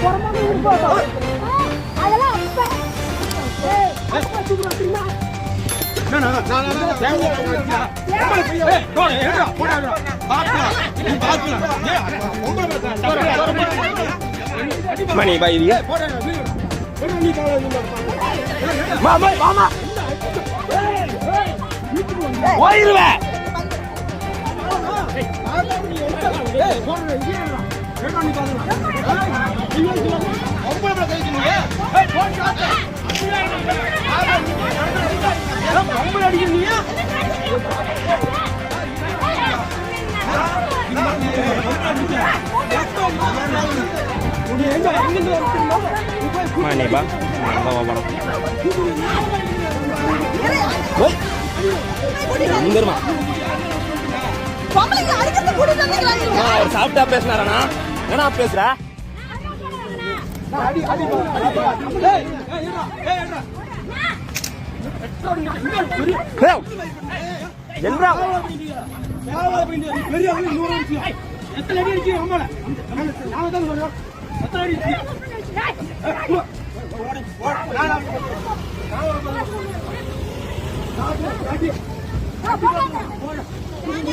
புறமாக இருப்போம் அதெல்லாம் அப்ப. ஏய், அப்பா தூக்குறா தெரியுமா? மணி பாய் மாமா மாமா போயிருவேன் மணி பா பாபா படம் வந்துருமா பொம்பளைங்க அடிக்கிறது கூட்டிட்டு வந்தீங்களா நீங்க? என்ன பேசுற பேசினாரண்ணா பெரிய பேசுற என்றா எத்தனை அடி இருக்கு ஆமால நாம தான் சொல்றோம் எத்தனை அடி இருக்கு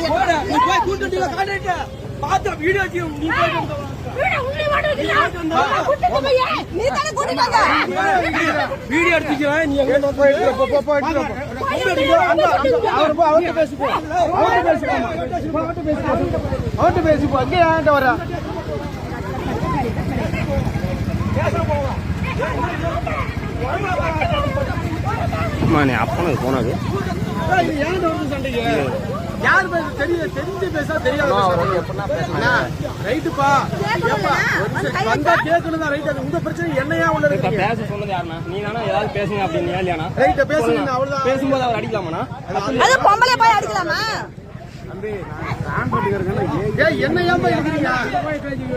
போட நீ போய் கூட்டண்டில காட்டிட்டு பார்த்த வீடியோ நீ போய் வீட உன்னை மட்டும். அம்மா கூட்டிட்டு போய் நீ தானே கூட்டிட்டு வந்த? வீடியோ எடுத்துக்கிறேன் நீ எங்க போயிட்டு போ போ போயிட்டு அவர் போ. அவர்கிட்ட பேசி போ அவர்கிட்ட பேசி போ. அவர்கிட்ட பேசி போ அவர்கிட்ட பேசி போ அங்கே ஏன்ட்ட வர மணி அப்பனுக்கு போனது சண்டைக்கு. தெரிய தெரிஞ்சு பேச தெரியாது ரைட்டுப்பா. வந்தா கேட்கணும் தான் ரைட் அது உங்க பிரச்சனை என்னையா உள்ள இருக்கு? பேச சொன்னது யாருண்ணா? நீ தானே ஏதாவது பேசுங்க அப்படின்னு இல்லையாண்ணா ரைட்ட பேசுங்க அவ்வளவுதான். பேசும்போது அவர் அடிக்கலாமாண்ணா? அது பொம்பளை போய் அடிக்கலாமா? ஏய் என்ன இருக்கிறீங்க போய் பேசிக்க